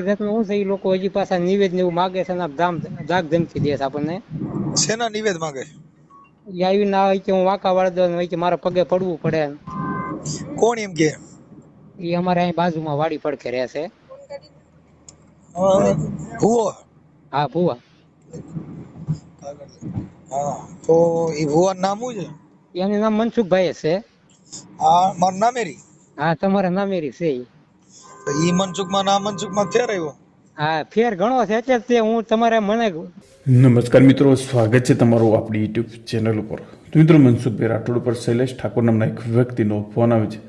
જાતનું શું છે એ લોકો હજી પાછા નિવેદ ને એવું માગે છે ને ધામ ધાક ધમકી દે છે આપણને. શેના નિવેદ માંગે? આવી ના હોય કે હું વાંકા વાળી દઉં કે મારા પગે પડવું પડે કોણ એમ કે? એ અમારે અહીં બાજુમાં વાડી પડખે રહે છે. ભૂવો? હા ભુવા. હા તો એ ભુવાનું નામ શું છે? એનું નામ મનસુખભાઈ છે. હા મારું નામેરી હા તમારા નામેરી છે ઈ. તો ઈ મનસુખમાં ના મનસુખમાં ફેર આવ્યો? હા ફેર ઘણો છે. એટલે તે હું તમારે મને નમસ્કાર મિત્રો સ્વાગત છે તમારું આપણી યુટ્યુબ ચેનલ ઉપર. તો મિત્રો મનસુખભાઈ રાઠોડ ઉપર શૈલેષ ઠાકોર નામના એક વ્યક્તિનો ફોન આવે છે.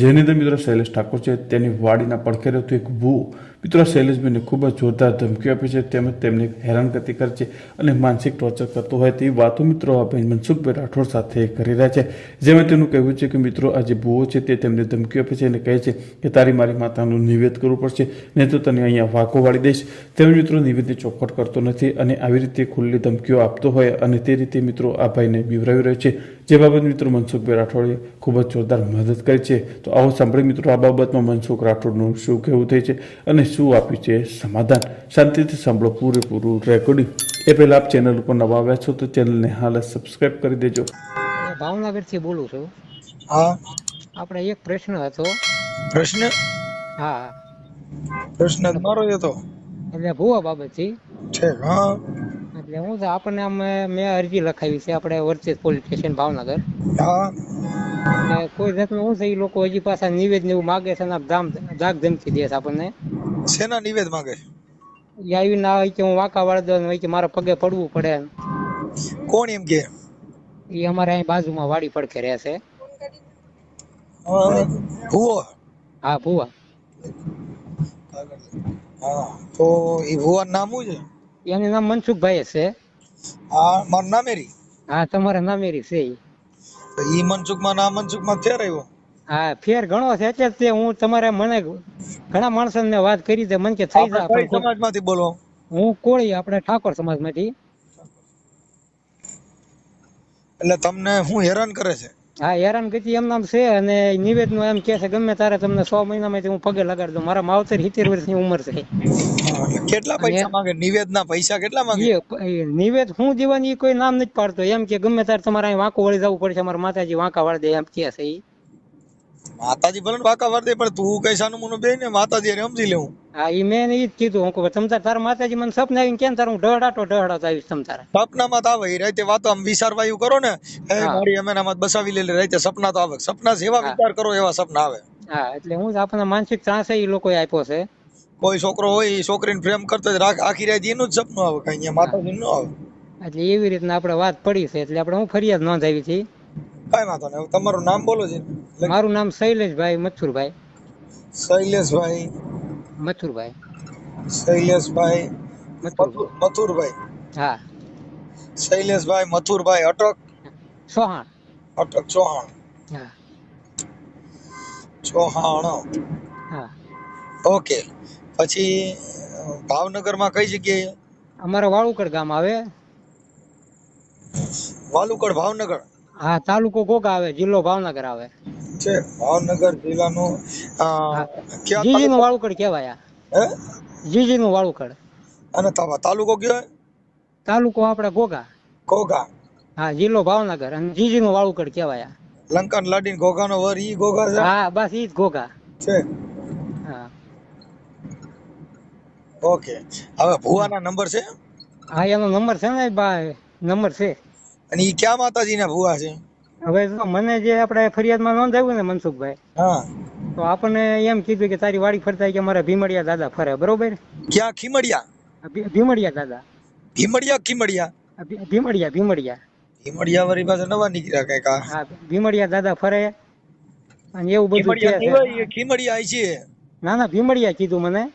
જેની અંદર મિત્રો શૈલેષ ઠાકોર છે તેની વાડીના પડખે રહેતું એક ભૂ મિત્રો, શૈલેષભાઈને ખૂબ જ જોરદાર ધમકીઓ આપે છે. તેમજ તેમને હેરાનગતિ કરે છે અને માનસિક ટોર્ચર કરતો હોય તેવી વાતો મિત્રો આ ભાઈ મનસુખભાઈ રાઠોડ સાથે કરી રહ્યા છે. જેમાં તેનું કહેવું છે કે મિત્રો, આ જે બુઓ છે તે તેમને ધમકીઓ આપે છે અને કહે છે કે તારી મારી માતાનું નિવેદ કરવું પડશે, નહીં તો તને અહીંયા વાકો વાળી દઈશ. તેમજ મિત્રો, નિવેદને ચોખવટ કરતો નથી અને આવી રીતે ખુલ્લી ધમકીઓ આપતો હોય અને તે રીતે મિત્રો આ ભાઈને બીવરાવી રહ્યો છે. જે બાબત મિત્રો મનસુખભાઈ રાઠોડે ખૂબ જ જોરદાર મદદ કરી છે. તો આવો સાંભળી મિત્રો, આ બાબતમાં મનસુખ રાઠોડનું શું કહેવું થઈ છે અને શું આપ્યું છે? સમાધાન. શાંતિથી સાંભળો પૂરેપૂરું રેકોર્ડિંગ એ પહેલાં આપ ચેનલ ઉપર નવા આવ્યા છો તો ચેનલને હાલ સબસ્ક્રાઇબ કરી દેજો. ભાવનગરથી બોલું છું. હા. આપણે એક પ્રશ્ન હતો. પ્રશ્ન? હા. પ્રશ્ન તમારો હતો. એટલે ભુવા બાબતથી. છે હા. એટલે હું તો આપણને આમ મેં અરજી લખાવી છે આપણે વર્ચેસ પોલીસ સ્ટેશન ભાવનગર. હા. કોઈ જાતનું હું છે એ લોકો હજી પાછા નિવેદ ને એવું માગે છે ને આ ધામ ધાક ધમકી દે છે આપણને. શેના નિવેદ માંગે? આવી ના હોય કે હું વાંકા વાળી દઉં હોય કે મારા પગે પડવું પડે કોણ એમ કે? એ અમારે અહીં બાજુમાં વાડી પડખે રહે છે. ભુવો? હા ભુવા. હા તો એ ભુવાનું નામ શું છે? એનું નામ મનસુખભાઈ છે. હા મારું નામેરી હા તમારા નામેરી છે ઈ. મનસુખમાં ના મનસુખમાં ક્યારે આવ્યો હા ફેર ઘણો છે. એટલે તે હું તમારે મને ઘણા માણસોને વાત કરી દે મને કે થઈ જાય આપણે સમાજમાંથી બોલો? હું કોળી આપણે ઠાકોર સમાજમાંથી. એટલે તમને હું હેરાન કરે છે? હા હેરાનગતિ એમ નામ છે અને નિવેદનો એમ કે છે ગમે તારે તમને સો મહિનામાં હું પગે લગાડી દઉં. મારા માવતર સિત્તેર વર્ષની ઉંમર છે. કેટલા પૈસા માંગે? નિવેદના પૈસા કેટલા માંગે? નિવેદ હું જીવન ઈ કોઈ નામ નથી પાડતો. એમ કે ગમે તારે તમારે અહીં વાંકો વળી જવું પડશે અમારા માતાજી વાંકા વાળી દે એમ કે છે ઈ. માતાજી ભલે ને વાંકા વાર દે પણ તું કઈ સાનું મનું બે ને માતાજી અરે સમજી લેવું. હા ઈ મેં ઈ જ કીધું. હું કહું તમ તાર માતાજી મને સપને આવીને કેમ તાર હું ડહડાટો ઢહડાતો આવીશ તમ તારે? સપનામાં તો આવે એ રાતે વાતો આમ વિચારવા એવું કરો ને એ મારી અમે નામાં બસાવી લે રાતે સપના તો આવે. સપના જેવા વિચાર કરો એવા સપના આવે. હા એટલે હું આપણા આપણને માનસિક ત્રાસ એ લોકોએ આપ્યો છે. કોઈ છોકરો હોય એ છોકરીને પ્રેમ કરતો જ રાખ આખી રાત એનું જ સપનું આવે કઈ અહીંયા માતાજી નું આવે. એટલે એવી રીતના આપણે વાત પડી છે એટલે આપણે હું ફરિયાદ નોંધાવી છે. કઈ વાંધો નહીં તમારું નામ બોલો છે મારું નામ શૈલેષભાઈ મથુરભાઈ. શૈલેષભાઈ. મથુરભાઈ. શૈલેષભાઈ. મથુર મથુર- મથુરભાઈ. હા. શૈલેષભાઈ મથુરભાઈ અટક. ચૌહાણ. અટક ચૌહાણ. હા. ચૌહાણ. હા. ઓકે. પછી ભાવનગરમાં કઈ જગ્યાએ? અમારે વાળુકડ ગામ આવે. વાલુકડ ભાવનગર? હા તાલુકો કોક આવે જિલ્લો ભાવનગર આવે. છે? ભાવનગર જિલ્લાનું અ, જીજી નું વાળુકડ કહેવાય હે? જીજી નું વાળુકડ. અને તાલુકો કયો તાલુકો આપણે ગોગા. ઘોઘા હા જિલ્લો ભાવનગર અને જીજી નું વાળુકડ કહેવાય. લંકન લાડીન ઘોઘાનો વર ઈ ઘોઘા છે? હા બસ ઈ જ ગોગા. છે? હા. ઓકે. હવે ભુવાના નંબર છે? હા એનો નંબર છે ને ભાઈ નંબર છે. અને ઈ ક્યાં માતાજીના ભુવા છે? હવે જો મને જે આપણે ફરિયાદમાં નોંધાવ્યું ને મનસુખભાઈ હા. તો આપણને એમ કીધું કે તારી વાડી ફરતા કે મારા ભીમડિયા દાદા ફરે બરોબર? ક્યાં? ખીમડિયા? ભીમડિયા દાદા. ભીમડિયા ખીમડિયા? ભીમડિયા ભીમડિયા. ભીમડિયા વરી પાસે નવા નીકળ્યા કંઈક હા ભીમડિયા દાદા ફરે. અને એવું બધું ખીમડિયા આઈ છે. ના ના ભીમડિયા કીધું મને.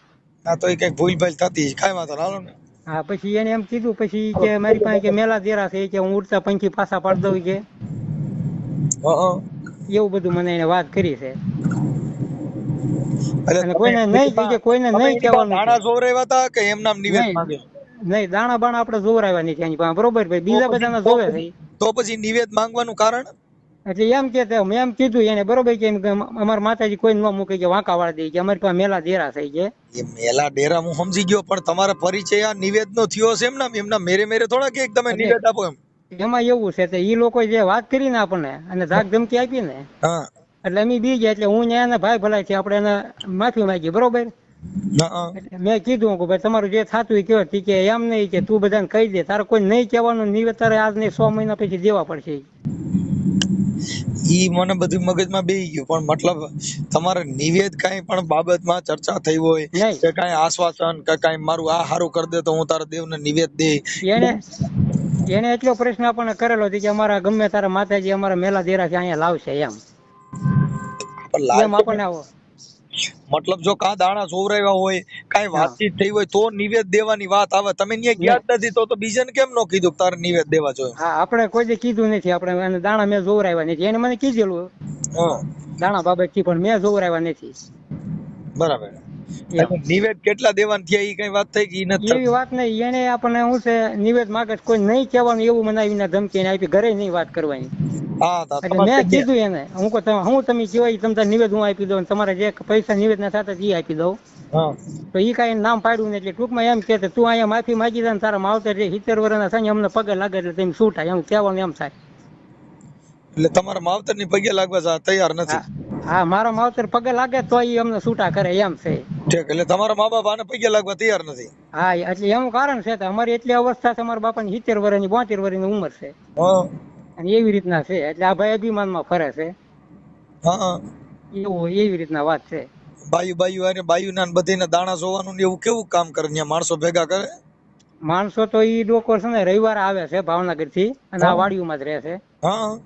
ના તો એ કંઈક ભૂલ ભાલ થતી કાંઈ વાંધો હાલો ને. હા પછી એને એમ કીધું પછી કે મારી પાસે કે મેલા દેરા છે કે હું ઉડતા પંખી પાછા પાડી દઉં કે. એવું બધું મને એને વાત કરી છે. એટલે કોઈને નહીં કે કોઈને નહીં કહેવાનું દાણા જોવરાવ્યા હતા કે એમ નામ નિવેદન માંગે? નહીં દાણા બાણા આપણે જોવરાવ્યા નથી એની પાસે બરોબર ભાઈ બીજા બધાના જોવે છે. તો પછી નિવેદ માંગવાનું કારણ? એટલે એમ કે તે મેં એમ કીધું એને બરોબર કે અમારા માતાજી કોઈ ન મૂકે કે વાંકા વાળા દે કે અમારી પાસે મેલા ડેરા થઈ છે એ મેલા ડેરા હું સમજી ગયો પણ તમારા પરિચય આ નિવેદનો થયો છે એમ ને એમના મેરે મેરે થોડા કે તમે નિવેદ આપો એમ? એમાં એવું છે તે ઈ લોકો જે વાત કરી ને આપણને અને ધાક ધમકી આપી ને એટલે અમે બી ગયા એટલે હું ને ભાઈ ભલાઈ છે આપણે એને માફી માંગી બરોબર? મેં કીધું કે ભાઈ તમારું જે થતું એ કયો તી કે એમ નહીં કે તું બધાને કહી દે તારે કોઈ નહીં કહેવાનું નહીં તારે આજ નહીં સો મહિના પછી દેવા પડશે. ઈ મને બધું મગજમાં બેહી ગયું પણ મતલબ તમારે નિવેદ કાંઈ પણ બાબતમાં ચર્ચા થઈ હોય. કે કાંઈ આશ્વાસન કે કાંઈ મારું આ સારું કરી દે તો હું તારા દેવને નિવેદ દે. એને એટલો પ્રશ્ન આપણને કરેલો કે અમારા ગમે તારા માતાજી અમારા મેલા દેરા છે અહીંયા લાવશે એમ. એમ આપણને આવો. મતલબ જો કા દાણા સોવરાવ્યા હોય કઈ વાતચીત થઈ હોય તો નિવેદ દેવાની વાત આવે. તમે ત્યાં ગયા જ નથી તો તો બીજાને કેમ નો કીધું કે તારે નિવેદ દેવા જોઈએ? હા આપણે કોઈ કીધું નથી. આપણે એને દાણા મેં જોવરાવ્યા નથી. એને મને કીધેલું. હા. દાણા બાબતથી પણ મેં જોવરાવ્યા નથી. બરાબર. નિવેદ કેટલા દેવાના થયા એ કઈ વાત થઈ ગઈ નથી એવી વાત નહીં. એને આપણને શું છે નિવેદ માગે કોઈ નહીં કહેવાનું એવું મને આવીને ધમકી એને આપી ઘરે નહીં વાત કરવાની. મેં કીધું એને હું કહું તમે- હું તમે કહેવાય તમે નિવેદ હું આપી દઉં તમારે જે પૈસા નિવેદ ના થતા એ આપી દઉં. તો ઈ કાંઈ નામ પાડ્યું ને એટલે ટૂંકમાં એમ કે તું અહીંયા માફી માંગી દે ને તારા માવતર જે સિત્તેર વર્ષના થાય અમને પગે લાગે એટલે તેમ શું થાય એમ કહેવાનું એમ થાય. એટલે તમારા માવતરની પગે લાગવા તૈયાર નથી. હા મારો માવતર પગે લાગે તો ઈ અમને છૂટા કરે એમ છે. ઠીક એટલે તમારા મા બાપ આને પગે લાગવા તૈયાર નથી. હા એટલે એનું કારણ છે કે અમારી એટલી અવસ્થા છે અમારા બાપાની સિત્તેર વર્ષની બોતેર વર્ષની ઉંમર છે. અને એવી રીતના છે એટલે આ ભાઈ અભિમાનમાં ફરે છે. એવું એવી રીતના વાત છે. બાયુ બાયુ અને બાયુ ના બધીને દાણા જોવાનું ને એવું કેવું કામ કરે ત્યાં માણસો ભેગા કરે? માણસો તો ઈ લોકો છે ને રવિવારે આવે છે ભાવનગરથી અને આ વાડીઓમાં જ રહે છે. હા.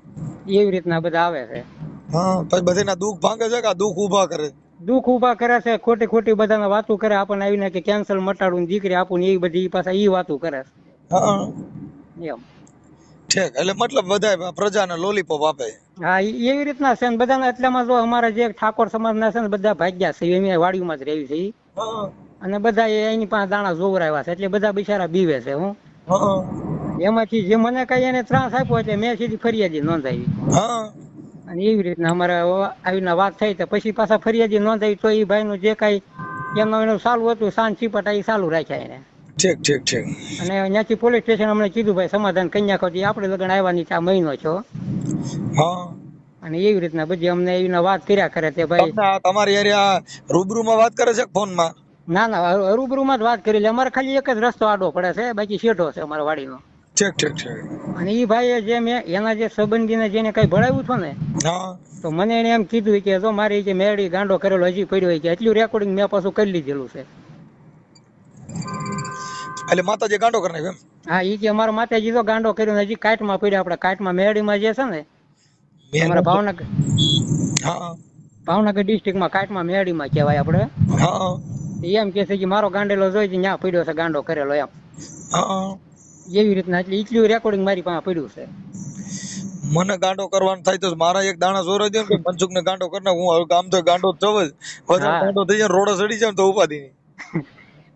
એવી રીતના બધા આવે છે. હા પછી બધાના દુઃખ ભાંગે છે કે આ દુઃખ ઊભા કરે? દુઃખ ઊભા કરે છે ખોટી ખોટી બધાને વાતો કરે. આપણને આવીને કે કેન્સલ મટાડું દીકરી આપું એ બધી પાછા એ વાતો કરે હા એમ. ઠીક એટલે મતલબ બધા પ્રજાને લોલીપોપ આપે. હા એવી રીતના છે બધાને એટલામાં જો અમારા જે ઠાકોર સમાજના છે ને બધા ભાગ્યા છે એમ વાડીમાં જ રહેવી છે અને બધા એની પાસે દાણા જોવરાવ્યા છે એટલે બધા બિચારા બીવે છે હું. એમાંથી જે મને કઈ એને ત્રાસ આપ્યો એટલે મેં સીધી ફરિયાદી નોંધાવી. હા. અને એવી રીતના અમારે આવીને વાત થઈ તો પછી પાછા ફરિયાદી નોંધાવી તો એ ભાઈનું જે કાંઈ એમનું એનું ચાલુ હતું સાંજ છીપટા એ ચાલુ રાખ્યા એને. ઠીક ઠીક ઠીક. અને ત્યાંથી પોલીસ સ્ટેશન અમને કીધું ભાઈ સમાધાન કન્યા ખોટી આપણે લગન આવવાની નથી આ મહિનો છો. હા. અને એવી રીતના બધી અમને એવી વાત કર્યા કરે તે ભાઈ. તમારી એરિયા રૂબરૂમાં વાત કરે છે ફોનમાં ના ના રૂબરૂમાં જ વાત કરી અમારે ખાલી એક જ રસ્તો આડો પડે છે બાકી શેઠો છે અમારા વાડીનો. ઠીક ઠીક ઠીક. અને એ ભાઈએ જે મેં એના જે સંબંધીને જેને કઈ ભણાવ્યું છો ને હા. તો મને એને એમ કીધું કે જો મારે જે મેળી ગાંડો કરેલો હજી પડ્યો હોય કે એટલું રેકોર્ડિંગ મેં પાછું કરી લીધેલું છે. એટલે માતાજી ગાંડો કરી એમ? હા એ કે અમારા માતાજી તો ગાંડો કર્યો ને હજી કાટમાં પડ્યો આપણે કાટમાં મેળીમાં જે છે ને અમારા ભાવનગર હા. ભાવનગર ડિસ્ટ્રિક્ટમાં કાટમાં મેળીમાં કહેવાય આપણે. હા. એમ કે છે કે મારો ગાંડેલો જોઈ ત્યાં પડ્યો છે ગાંડો કરેલો એમ. હા. એવી રીતના એટલે એટલું રેકોર્ડિંગ મારી પાસે પડ્યું છે. મને ગાંડો કરવાનો થાય તો મારા એક દાણા સોરો દે કે મનસુખ ને ગાંડો કરી હું હવે ગામ તો ગાંડો થવ જ. વધારે ગાંડો થઈ જાય રોડે ચડી જાય તો ઉપાધિ નહીં.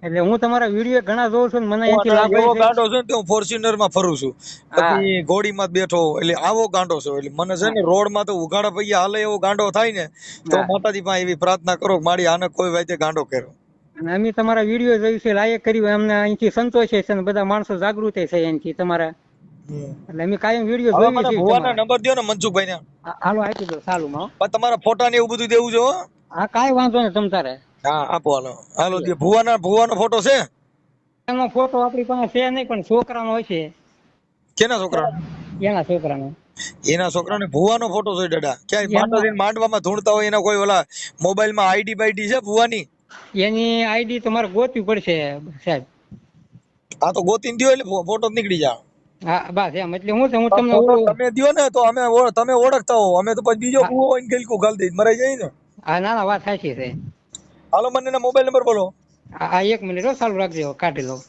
એટલે હું તમારા વીડિયો ઘણા જોઉં છું મને એથી થાય છે. ગાંડો છે તો હું ફોર્ચ્યુનરમાં ફરું છું. પછી ઘોડી માં બેઠો એટલે આવો ગાંડો છે. એટલે મને છે ને રોડમાં તો ઉઘાડા પૈયા હાલે એવો ગાંડો થાય ને તો માતાજી પાસે એવી પ્રાર્થના કરો મારી આને કોઈ વાતે ગાંડો કર્યો. અને અમે તમારા વીડિયો જોયું છે લાયક કર્યું અમને અહીંથી સંતોષ છે અને બધા માણસો જાગૃત છે અહીંથી તમારા. એટલે અમે કાયમ વીડિયો જોઈએ છીએ ભુવાના નંબર દો ને મનસુખભાઈ ને હાલો આપી દો સાલું પણ તમારા ફોટા ને એવું બધું દેવું જો હા? કાઈ વાંધો નહીં તમ તારે. હા આપો હાલો. હાલો જે ભુવાના ભુવાનો ફોટો છે? એનો ફોટો આપણી પાસે છે નહીં પણ છોકરાનો હોય છે. કેના છોકરા એના છોકરાનો. એના છોકરાને ભુવાનો ફોટો છે દાદા. ક્યાંય માંડવા માતાજીને માંડવામાં ધૂણતા હોય એના કોઈ ઓલા મોબાઈલમાં આઈડી બાઈડી છે ભુવાની? એની આઈડી તમારે ગોતવી પડશે સાહેબ. આ તો ગોતીને દો એટલે ફોટો નીકળી જાય. હા બસ એમ. એટલે હું છે હું તમને તમે દો ને તો અમે તમે ઓળખતા હો. અમે તો પછી બીજો કુવો હોય ગલકું ગાલ દઈ મરાઈ જાય ને. હા ના ના વાત સાચી છે. હાલો મને મોબાઈલ નંબર બોલો. આ આ એક મિનિટ હો, ચાલુ રાખજો કાઢી લઉં.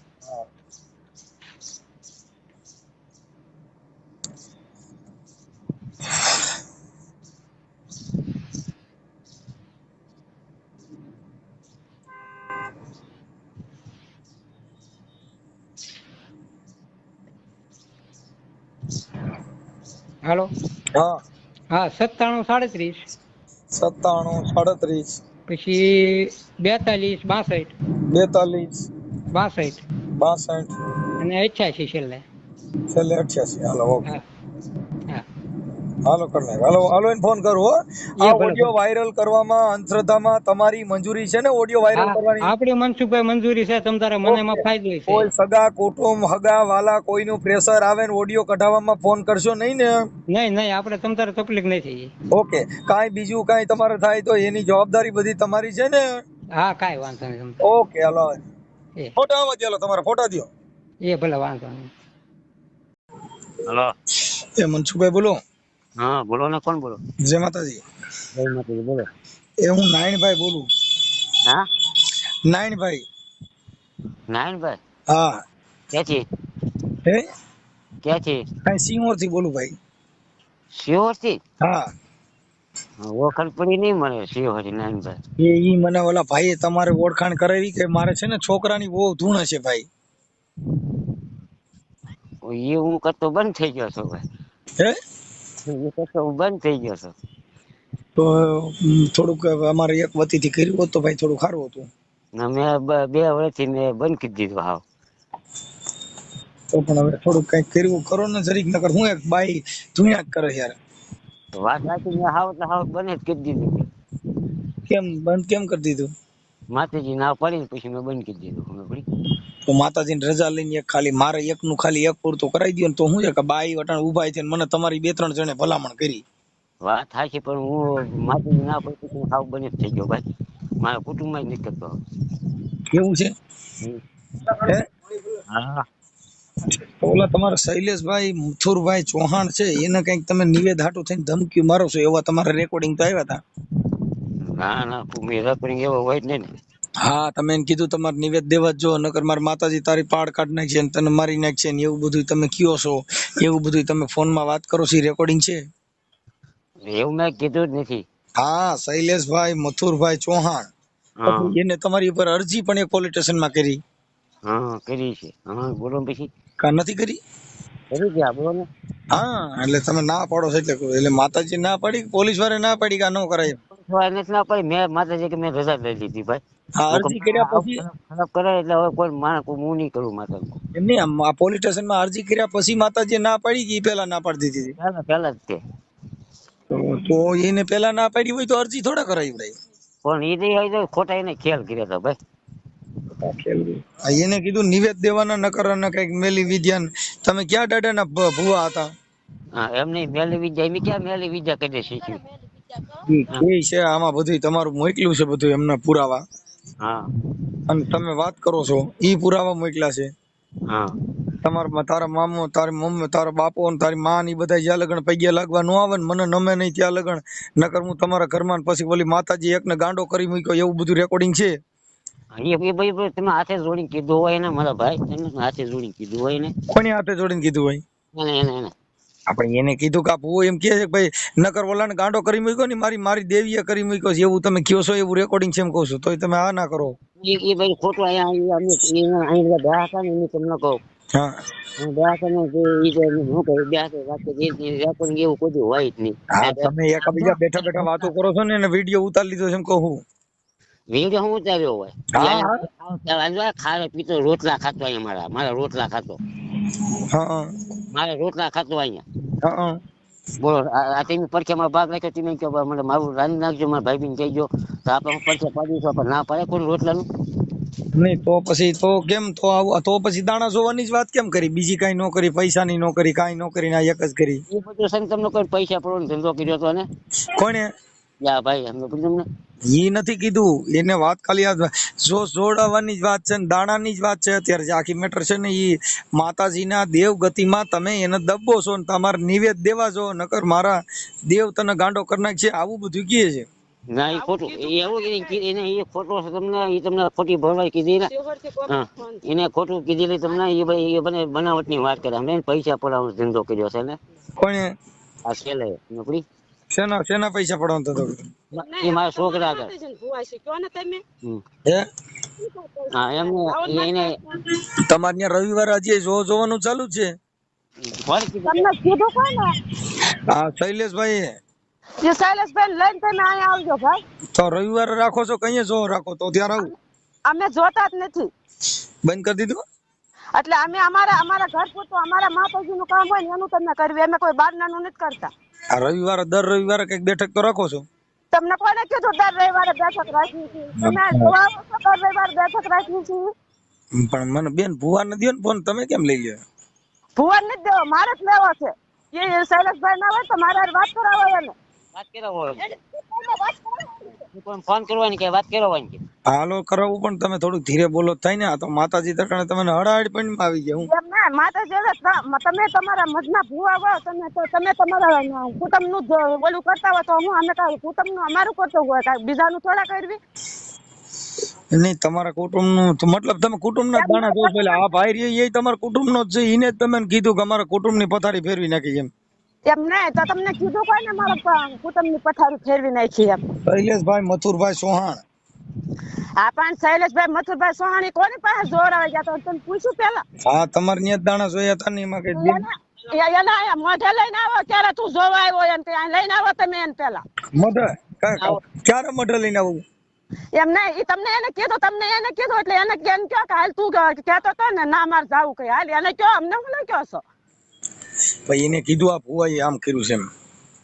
હાલો? હા. હા સત્તાણું સાડત્રીસ. સત્તાણું સાડત્રીસ. પછી બેતાલીસ બાસઠ. બેતાલીસ. બાસઠ. બાસઠ. અને અઠ્યાસી છેલ્લે. છેલ્લે અઠ્યાસી. Hello okay. હાલો કર નાખ હાલો હાલો એને ફોન કરો આ ઓડિયો વાયરલ કરવામાં અંધશ્રદ્ધામાં તમારી મંજૂરી છે ને? ઓડિયો વાયરલ કરવાની? આપણી મનસુખભાઈ મંજૂરી છે તમ તારે મને એમાં ફાયદો છે. કોઈ સગા કુટુંબ હગા વાલા કોઈનું પ્રેશર આવે ને ઓડિયો કઢાવવામાં ફોન કરશો નહીં ને? નહીં નહીં આપણે તમ તારે તકલીફ નથી. ઓકે. કાંઈ બીજું કાંઈ તમારે થાય તો એની જવાબદારી બધી તમારી છે ને? હા કાંઈ વાંધો નહીં ઓકે હાલો ફોટા આવવા ચાલો તમારા ફોટા દો એ ભલે વાંધો નહીં. હલો. એ મનસુખભાઈ બોલો. હા બોલો ને કોણ બોલો? જય માતાજી. જય માતાજી બોલો. એ હું નાયણભાઈ બોલું. હા? નાયણભાઈ. નાયણભાઈ? હા. ક્યાંથી? હે? ક્યાંથી? કાંઈ સિંહોરથી બોલું ભાઈ. સિંહોરથી હા ઓળખાણ પડી નહીં મને શિહોરથી નાયણભાઈ. એ ઈ મને ઓલા ભાઈએ તમારે ઓળખાણ કરાવી કે મારે છે ને છોકરાની બહુ ધૂણ છે ભાઈ. એ હું કરતો બંધ થઈ ગયો છો ભાઈ. હે? હું બંધ થઈ ગયો છું. તો થોડુંક અમારે એક વતીથી કર્યું હોત તો ભાઈ થોડું સારું હતું. મેં બ- વર્ષથી મેં બંધ કરી દીધું હાવ. તો પણ હવે થોડુંક કંઈક કર્યું કરો ને જરીક નકર હું એક બાઈ ધુણ્યા કરે યાર. વાત સાચી મેં હાવ એટલે હાવ બંધ જ કરી દીધું. કેમ બંધ કેમ કરી દીધું? માતાજી ના પડી પછી મેં બંધ કરી દીધું ખબર પડી? તો માતાજીની રજા લઈને એક ખાલી મારે એકનું ખાલી એક પૂરતું કરાવી દો ને તો હું છે કે બાઈ વટાણ ઊભા થઈને મને તમારી બે ત્રણ જણે ભલામણ કરી. વાત સાચી પણ હું માતાજી ના પછી સાવ જ થઈ ગયો ભાઈ. મારા કુટુંબમાં જ નથી કરતો. કેવું છે? હા? ઓલા તમારા શૈલેષભાઈ મથુરભાઈ ચૌહાણ છે એને કંઈક તમે નિવેદ હાટું થઈને ધમકી મારો છો એવા તમારા રેકોર્ડિંગ તો આવ્યા હતા ના ના મેં રેકોર્ડિંગ એવો હોય જ નહીં ને. હા તમે એને કીધું તમારે નિવેદ દેવા જ નકર મારી માતાજી તારી પાડ કાઢ નાખશે ને તને મારી નાખશે ને એવું બધું તમે કયો છો? એવું બધું તમે ફોનમાં વાત કરો છો રેકોર્ડિંગ છે? એવું મેં કીધું જ નથી. હા શૈલેષભાઈ મથુરભાઈ ચૌહાણ. એને તમારી ઉપર અરજી પણ એક પોલીસ સ્ટેશનમાં કરી. હા કરી છે. હા બોલો પછી. કા નથી કરી? કરી ગયા બોલો ને. હા એટલે તમે ના પાડો છો એટલે એટલે માતાજી ના પાડી પોલીસવાળા ના પાડી કે આ ન કરાય સવારે નથી ના પડી મેં માતાજી કે મેં રજા લઈ લીધી ભાઈ. હા અરજી કર્યા પછી? ખરાબ કરે એટલે હવે કોઈ માણસ હું નહીં કરું માતા એમ નહીં આ પોલીસ સ્ટેશનમાં અરજી કર્યા પછી માતાજી ના પાડી કે ઈ ના પાડી દીધી પહેલા પહેલા જ તે તો તો એને પેલા ના પાડી હોય તો અરજી થોડા કરાવી ભાઈ પણ એ નહીં હોય તો ખોટા એને ખેલ કર્યા હતા ભાઈ. એને કીધું નિવેદ દેવાના નકર અને કંઈક મેલી વિદ્યા તમે ક્યાં દાદાના ના ભુવા હતા? હા એમની મેલી વિદ્યા એમ ક્યાં મેલી વિદ્યા કરી શીખ્યું? એ છે આમાં બધું તમારું મોકલ્યું છે બધું એમના પુરાવા. હા. અને તમે વાત કરો છો ઈ પુરાવા મોકલ્યા છે. હા. તમારા તારા મામો તારી મમ્મી તારા બાપો અને તારી માં ને બધા જ્યાં લગન પૈયા લાગવા ન આવે ને મને નમે નહીં ત્યાં લગન. નકર હું તમારા ઘરમાં પછી ઓલી માતાજી એકને ગાંડો કરી મૂક્યો એવું બધું રેકોર્ડિંગ છે? ભાઈ તમે હાથે જોડીને કીધું હોય ને મારા ભાઈ તમે હાથે જોડીને કીધું હોય ને. કોની હાથે જોડીને કીધું હોય? એને એને એને. આપણે એને કીધું કે આ એમ કહે છે કે ભાઈ નકર ઓલાને ગાંડો કરી મૂક્યો ને મારી મારી દેવીએ કરી મૂક્યો છે એવું તમે કહો છો એવું રેકોર્ડિંગ છે એમ કહું છું તોય તમે આ ના કરો એ ભાઈ ખોટું અહીંયા અહીં બધા હતા ને એને તમને કહું હા બેઠા બેઠા વાતો કરો છો ને વીડિયો ઉતારી લીધો છે એમ કહું વીડિયો હું ઉતાર્યો હોય હા. પીતો રોટલા ખાતો અહીંયા મારા મારા રોટલા ખાતો હા મારે રોટલા ખાતો અહીંયા. બોલો આ તમે પડખ્યામાં ભાગ રાખ્યો તમે કહો? મને મારું રાંધી નાખજો મારા ભાઈ બેન કહેજો. તો આપણે પરખે પાડીશું પણ ના પાડે કોઈ રોટલાનું? નહીં તો પછી તો કેમ? તો આવું તો પછી દાણા જોવાની જ વાત કેમ કરી? બીજી કાંઈ નો કરી પૈસાની નો કરી કાંઈ નો કરી ને એક જ કરી. એ બધું સંગ તમને કોઈ પૈસા પડવાનો ધંધો કર્યો તો ને? કોને યા ભાઈ એમ પૂછ્યું તમને? ઈ નથી કીધું. એને વાત ખાલી જો જોડાવાની જ વાત છે ને દાણાની જ વાત છે અત્યારે જે આખી મેટર છે ને ઈ માતાજીના દેવ ગતિમાં તમે એને દબો છો ને તમારે નિવેદ દેવા છો નકર મારા દેવ તને ગાંડો કરી નાખશે આવું બધું કહે છે. ના એ ખોટું. એવું એને એને એ ખોટો છે તમને એ તમને ખોટી ભરવાઈ કીધી ને. હા એને ખોટું કીધેલી તમને એ ભાઈ એ બને બનાવટની વાત કરે. અમે પૈસા પડાવવાનો ધંધો કર્યો છે ને. કોણે? આ છેલ્લે નોકરી? શેના શેના પૈસા પડવાનો તો એ મારા છોકરા હતા. હે? હા એમ એને તમારે ત્યાં રવિવારે હજી જો જોવાનું ચાલુ છે? તમને કીધું હા શૈલેષભાઈ એ શૈલેષભાઈ લઈને તમે અહીંયા આવજો ભાઈ. તો રવિવારે રાખો છો કઈ જો રાખો તો ત્યાં આવું અમે જોતા જ નથી. બંધ કરી દીધું? એટલે અમે અમારા અમારા ઘર પૂરતું અમારા માતાજીનું કામ હોય ને એનું તમને કરવી. અમે કોઈ બહારનાનું નથી કરતા. આ રવિવારે દર રવિવારે કંઈક બેઠક તો રાખો છો? તમને કોને કીધું દર રવિવારે બેઠક રાખવી છે? તમે જોવા છો દર રવિવારે બેઠક રાખવી છે. પણ મને બેન ભુવા ને દ્યો ને ફોન તમે કેમ લઈ લ્યો? ભુવા નથી દેવો મારે જ લેવો છે. એ શૈલેષભાઈ ના હોય તો મારે હારે વાત કરાવો એને વાત કરાવો કોઈ ફોન કરવાની કે વાત કરવાની કે હાલો કરાવું પણ તમે થોડું ધીરે બોલો થાય ને. આ તો માતાજી તકણે તમે હડાડ પણ આવી ગયા હું. એમ ના માતાજી તમે તમારા મજના ભૂવા હો તમે તો તમે તમારા કુટુંબનું ઓલું કરતા હોય તો હું અમે કુટુંબનું અમારું કરતો હોય બીજાનું થોડા કરવી? નહીં તમારા કુટુંબનું મતલબ તમે કુટુંબ ના દાણા જો પેલા આ ભાઈ રે એ તમારા કુટુંબ નો જ છે એને જ તમે કીધું કે અમારા કુટુંબની પથારી ફેરવી નાખી એમ. એમ નહીં તો તમને કીધું કોઈ ને મારા કુટુંબની પથારી ફેરવી નાખી એમ. શૈલેષભાઈ મથુરભાઈ સોહાણ. હા પણ શૈલેષભાઈ મથુરભાઈ સોહાણી કોની પાસે જોર આવે ગયા? તો તમે પૂછ્યું પેલા. હા તમારે ન્યા દાણા જોયા હતા ને એમાં કઈ એના મોઢે લઈને આવો ત્યારે તું જોવા આવ્યો એમ ત્યાં લઈને આવો તમે એને પેલા. મોઢે? ક્યારે મોઢે લઈને આવું? એમ નહીં ઈ તમને એને કીધું તમને એને કીધું એટલે એને કેમ કયો કે હાલ તું કેતો કહેતો તો ને ના મારે જાવું કઈ. હાલ એને કયો અમને હું ન કયો છો? ભાઈ એને કીધું આ ભુવાએ આમ કર્યું છે એમ.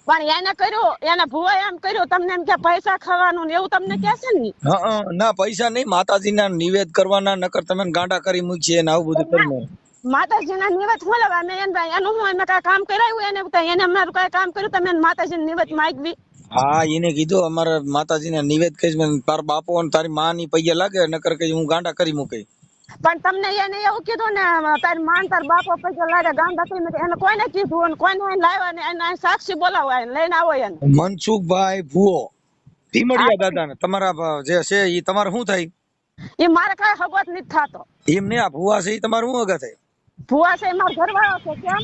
પણ એને કર્યું એને ભુવાએ એમ કર્યું તમને એમ કે પૈસા ખાવાનું ને એવું તમને કે છે ને? હા ના પૈસા નહીં માતાજીના નિવેદ કરવાના નકર તમે ગાંડા કરી મૂકીએ ને આવું બધું કરીને. માતાજીના નિવેદ હું લેવા મેં એને એનું હું કાંઈ કામ કરાવ્યું એને એને અમારું કાંઈ કામ કર્યું તમે એને માતાજીને નિવેદ માગવી? હા એને કીધું અમારા માતાજીના નિવેદ કહીશ તારા બાપો અને તારી માં ની પૈયા લાગે નકર કઈ હું ગાંડા કરી મૂકી પણ તમને એને એવું કીધું ને તાર માન તાર બાપો પૈસા લાગે ગામ દાખલી નથી એને કોઈને કીધું અને કોઈને એને લાવ્યા ને એને સાક્ષી બોલાવો એને લઈને આવો એને. મનસુખભાઈ ભુવો ભીમડિયા દાદા ને તમારા જે છે એ તમારે શું થાય? એ મારે કઈ હગવત નથી થતો. એમ ને આ ભુવા છે એ તમારું શું થાય? ભુવા છે એ મારો ઘરવાળો છે કેમ?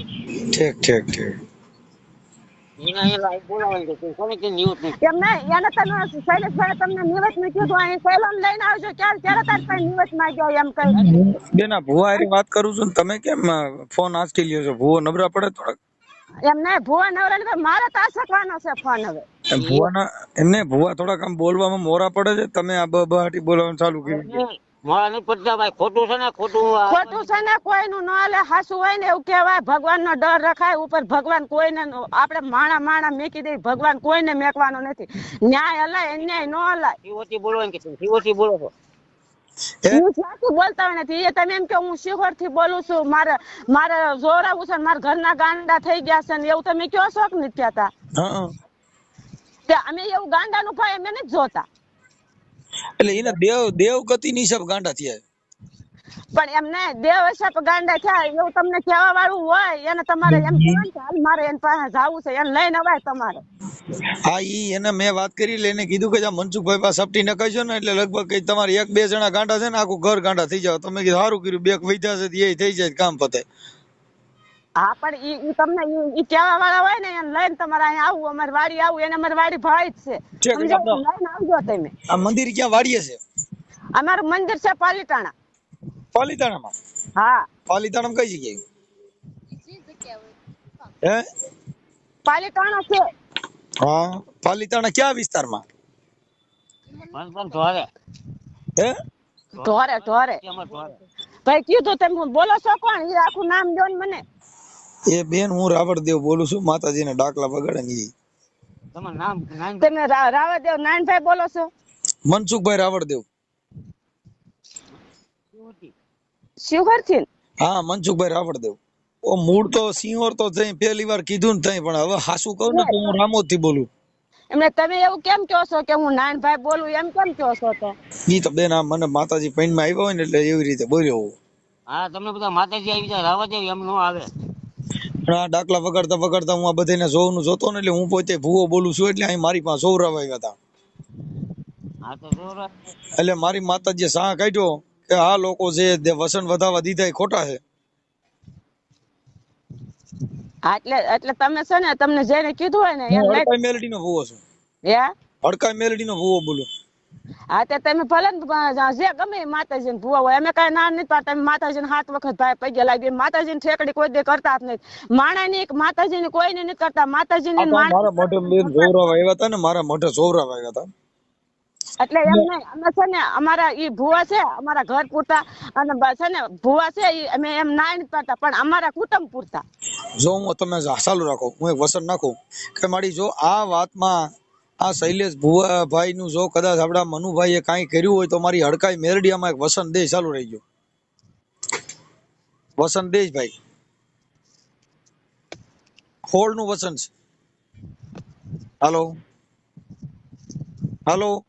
ઠીક ઠીક ઠીક. એને તમે શૈલેષભાઈ તમને નિવેશ ને કીધું અહીં સેલોન લઈને આવજો ક્યારે ક્યારે તાર કઈ નિવેશ માંગ્યો એમ કઈ. બેન ભુવા હારે વાત કરું છું તમે કેમ ફોન આંચકી લ્યો છો? ભુવો નબળા પડે થોડાક. એમ નહીં ભુવા નવરા ને મારે તો આસકવાનો છે ફોન હવે. એમ ભુવાના એમને ભુવા થોડાક આમ બોલવામાં મોરા પડે છે. તમે આ બહાટી બોલવાનું ચાલુ કર્યું મારા નહીં પડતા ભાઈ ખોટું છે ને ખોટું ખોટું છે ને કોઈનું ન હાલે હાસું હોય ને એવું કહેવાય ભગવાન ડર રખાય ઉપર ભગવાન કોઈને આપણે માણા માણા મેકી દઈ ભગવાન કોઈને મેકવાનો નથી. ન્યાય હલાય અન્યાય ન હલાય. શિવોથી બોલવાની કે શિવોથી બોલો છો. હું જ્યાંથી બોલતા હોય નથી. એ તમે એમ કે હું શિહોરથી બોલું છું મારે મારે જોરાવું છે મારા ઘરના ગાંડા થઈ ગયા છે ને એવું તમે કયો શોખ કે નથી કહેતા? હા હા. તે અમે એવું ગાંડા નું ભાઈ અમે નથી જોતા. એટલે એને દેવ દેવગતિ ની હિસાબ ગાંડા થયા. પણ એમને દેવ હિસાબ ગાંડા થયા એવું તમને કહેવા વાળું હોય એને તમારે એમ કહેવાનું કે હાલ મારે એની પાસે જાવું છે એને લઈને અવાય તમારે. હા ઈ એને મેં વાત કરી એટલે એને કીધું કે જા મનસુખભાઈ પાસે સપટી નખાઈશો ને એટલે લગભગ તમારે એક બે જણા ગાંડા છે ને આખું ઘર ગાંડા થઈ જાવ તમે કીધું સારું કર્યું બે વૈધા છે એ થઈ જાય કામ પતે. હા પણ ઈ ઈ તમને ઈ- કેવા વાળા હોય ને એને લઈને તમારે અહીં આવું અમારી વાડી આવું એને અમારી વાડી ભાઈ જ છે? આપણે- લઈને આવજો તમે. આ મંદિર ક્યાં વાડીએ છે? અમારું મંદિર છે પાલીતાણા. પાલીતાણામાં? હા. પાલીતાણામાં કઈ જગ્યાએ? હે? પાલીતાણા છે. હા પાલીતાણા ક્યાં વિસ્તારમાં? હે? ઢોરે ઢોરે ધોરે? ભાઈ કીધું તમે બોલો છો કોણ? એ આખું નામ દો ને મને. એ બેન હું રાવણદેવ બોલું છું માતાજીના ડાકલા વગાડે ને ઈ. તમારું નામ નામ? તમે રા- રાવાદેવ નાનભાઈ બોલો છો? મનસુખભાઈ રાવણદેવ દેવ હા મનસુખભાઈ રાવણદેવ ઓ મૂળ તો સિંહોર તો થઈ પહેલી વાર કીધું ને થઈ પણ હવે હાસુ કહું ને તો હું રામોદથી બોલું. એમને તમે એવું કેમ કહો છો કે હું નાનભાઈ બોલું એમ કેમ કહો છો તો? ઈ તો બેન આ મને માતાજી પૈનમાં આવ્યા હોય ને એટલે એવી રીતે બોલ્યો. હા. તમને બધા માતાજી આવી જાય રાવા એમ નો આવે. પણ આ ડાકલા વગાડતા વગાડતા હું આ બધાને જોવાનું જોતો ને એટલે હું પોતે ભૂવો બોલું છું એટલે અહીં મારી પાસે સૌરાવ આવ્યા હતા. એટલે મારી માતાજીએ સાહ કાઢ્યો કે આ લોકો જે વસન વધાવા દીધા એ ખોટા છે. એટલે એટલે તમે છે ને તમને જેને કીધું હોય ને મેલડી નો ભૂવો છું. હડકાઈ મેલડી નો ભૂવો બોલું. હા તે તમે ભલે જે ગમે માતાજી ને ભૂવા હોય અમે કઈ ના નથી પાડતા માતાજી ને સાત વખત ભાઈ પગે લાગી માતાજીની ઠેકડી કોઈ દે કરતા જ નથી માણાની એક માતાજીની કોઈ નથી કરતા. માતાજી ને મારા મોઢે જોવરાવ આવ્યા હતા ને મારા મોઢે જોવરાવ આવ્યા હતા. એટલે એમ નહીં અમે છે ને અમારા ઈ ભુવા છે અમારા ઘર પૂરતા અને છે ને ભુવા છે ઈ અમે એમ ના પાડતા પણ અમારા કુટુંબ પૂરતા. જો હું તમે ચાલુ રાખો હું એક વસન નાખું કે મારી જો આ વાતમાં આ શૈલેષ ભુવાભાઈ નું જો કદાચ આપડા મનુભાઈએ કાંઈ કર્યું હોય તો મારી હડકાઈ મેરડિયામાં એક વસંત દેશ ચાલુ રહી ગયો. દેશ દેશભાઈ હોળનું વસન છે. હાલો. હાલો.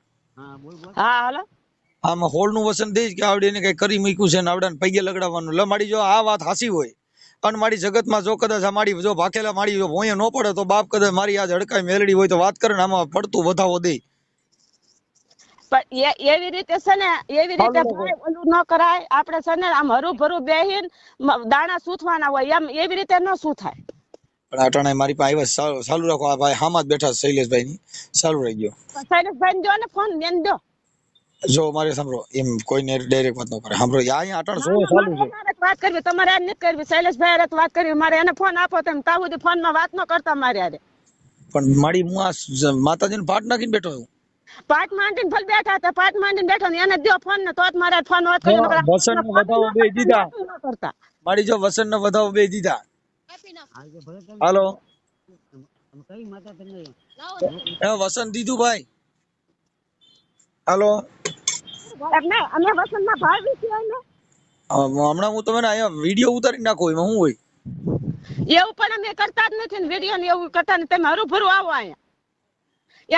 હા હાલો. આમાં હોળનું વસન દેશ કે આવડે એને કઈ કરી મૂક્યું છે ને આવડાને પૈગે લગડાવવાનું લમાડી જો આ વાત હાસી હોય. અને મારી જગતમાં જો કદાચ આ મારી જો ભાખેલા મારી જો ભોંય ન પડે તો બાપ કદાચ મારી આજ હડકાઈ મેલડી હોય તો વાત કરે ને આમાં પડતું વધાવો દે. પણ એવી રીતે છે ને એવી રીતે ઓલું ન કરાય. આપણે છે ને આમ હરું ભરું બેહીન દાણા સૂથવાના હોય એમ એવી રીતે ન સૂથાય. પણ અટાણે મારી પાસે આવ્યા ચાલુ- રાખો આ ભાઈ હામાં જ બેઠા શૈલેષભાઈ ની ચાલુ રહી ગયો. શૈલેષભાઈ જો ને ફોન બેન દો જો મારે સાંભળો એમ કોઈને ડાયરેક્ટ વાત ન કરે. સાંભળો અહીંયા અટાણ જો ચાલુ છે. વાત કરવી તમારે આજ નથી કરવી. શૈલેષભાઈ હારે વાત કરવી. મારે એને ફોન આપો તમે તાવ સુધી ફોનમાં વાત ન કરતા મારે હારે. પણ મારી હું માતાજીને પાઠ નાખીને બેઠો છું. પાટ માંડીને ભલે બેઠા હતા પાટ માંડીને બેઠો ને એને દો ફોન ને તો જ મારા ફોન વાત કરી વસન ને વધાવો બે દીધા. મારી જો વસન ને વધાવો બે દીધા. હાલો કઈ માતા તમને એ વસન દીધું ભાઈ. હાલો. અમે વસંત ના ભાવી છીએ હમણાં હું તમને અહીંયા વીડિયો ઉતારી નાખો એમાં શું હોય? એવું પણ અમે કરતા જ નથી ને વીડિયો ને એવું કરતા ને તમે હરૂભરું આવો અહીંયા.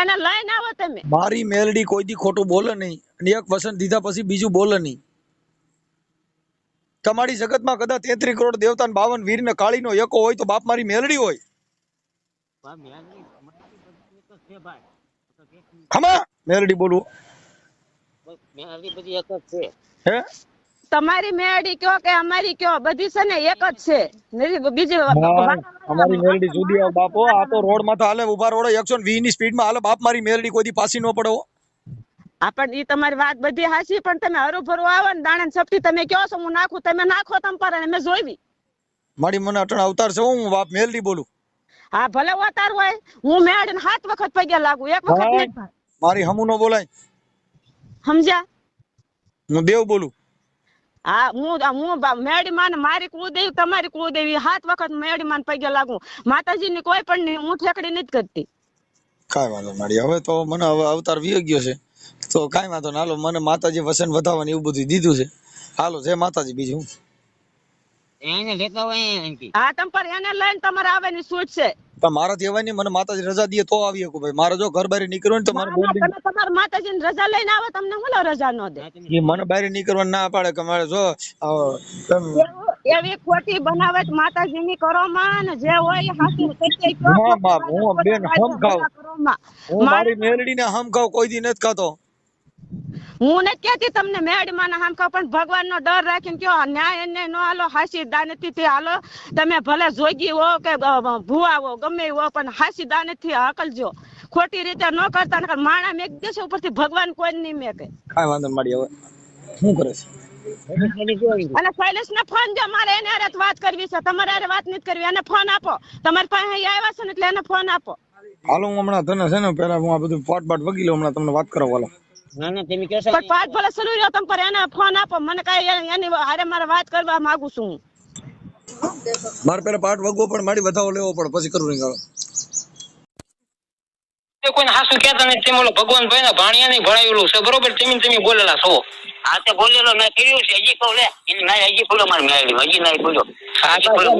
એને લઈને આવો તમે. મારી મેલડી કોઈ દી ખોટું બોલે નહીં અને એક વસન દીધા પછી બીજું બોલે નહીં. તમારી જગતમાં કદાચ તેત્રી કરોડ દેવતા ને બાવન વીર ને કાળી નો એકો હોય તો બાપ મારી મેલડી હોય. હમા મેલડી બોલવું. મેલડી બધી એક જ છે. હે? તમારી મેળી કયો કે અમારી કયો? બધી છે ને એક જ છે. બીજી અમારી મેલડી જુદી આવે બાપો. આ તો રોડમાં હાલે ઊભા રોડ. એકસો વીસની સ્પીડમાં હાલે. બાપ મારી મેલડી કોઈ દી પાસી ન પડો આપણ ઈ તમારી વાત બધી હાસી પણ તમે હરોભરો ભરું આવો ને દાણા સપટી તમે કયો છો હું નાખું તમે નાખો તમ પર મેં જોઈવી મારી મને અટણ અવતાર છે હું બાપ મેલડી બોલું. હા ભલે અવતાર હોય હું મેળી ને સાત વખત પગે લાગુ એક વખત નહીં. મારી હમુ નો બોલાય. સમજ્યા? હું દેવ બોલું. હા હું હું મેડી મેળી માં મારી કુદેવી તમારી કુદેવી હાથ વખત મેડી માં પગે લાગુ. માતાજી ની કોઈ પણ હું ઠેકડી નથી કરતી. કાંઈ વાંધો નહીં હવે તો મને હવે અવતાર વી ગયો છે. તો કઈ વાંધો ના હાલો મને માતાજી વસન વધાવવાની એવું બધું દીધું છે. હાલો જય માતાજી બીજું. એને લેતો હોય હા તમ પર એને લઈને તમારે આવવાની છૂટ છે. પણ મારા અવાય મને માતાજી રજા દે તો આવી શકું ભાઈ. મારે જો ઘર બહાર નીકળવું ને તો મારે બોલ તમે તમારા માતાજી ની રજા લઈને આવો તમને હું રજા ન દે. એ મને બહાર નીકળવા ના પાડે કે મારે જો એવું- ખોટી બનાવટ માતાજી ની કરો માં ને જે હોય એ હાચું સત્ય હા, બેન હમ. હું મારી મેલડી ને હમ ખાવ કોઈ દી નથી ખાતો. હું ને કેતી તમને મેળમાં હામ ખાવ પણ ભગવાન નો ડર રાખીને કયો ન્યાય એને નો હાલો હાસી દાનતી થી હાલો તમે ભલે જોગી હો કે ભુવા હો ગમે હો પણ હાસી દાનતી હકલજો ખોટી રીતે ન કરતા નકર માણા મેક દેશે ઉપરથી ભગવાન કોઈ નહીં મેકે. કાઈ વાંધો મારી હવે શું કરે છે? અને શૈલેષ ને ફોન જો મારે એને હારે વાત કરવી છે તમારે હારે વાત નથી કરવી એને ફોન આપો. તમારી પાસે અહીં આવ્યા છે ને એટલે એને ફોન આપો. હાલો હું હમણાં તને છે ને પેલા હું આ બધું પાટ બાટ વગી લઉં હમણાં તમને વાત કરવા વાલો પણ પાઠ ભલે શરૂ રહ્યો તમે પર એને ફોન આપો. મને કઈ એની હારે મારે વાત કરવા માંગુ છું મારે પેલા પાટ વગવો પણ મારી વધાવો લેવો પડે પછી કરું નહીં ગાળો કોઈને હાસુ કહેતા નથી તેમ ઓલો ભગવાન ભાઈ ના ભાણિયા નહીં ભણાવેલું છે બરોબર? તમે તમે બોલેલા છો. તો બોલેલો મેં કર્યું છે હજી કહું લે. એને ના હજી બોલો મારે મેળવી હજી ના હા બોલો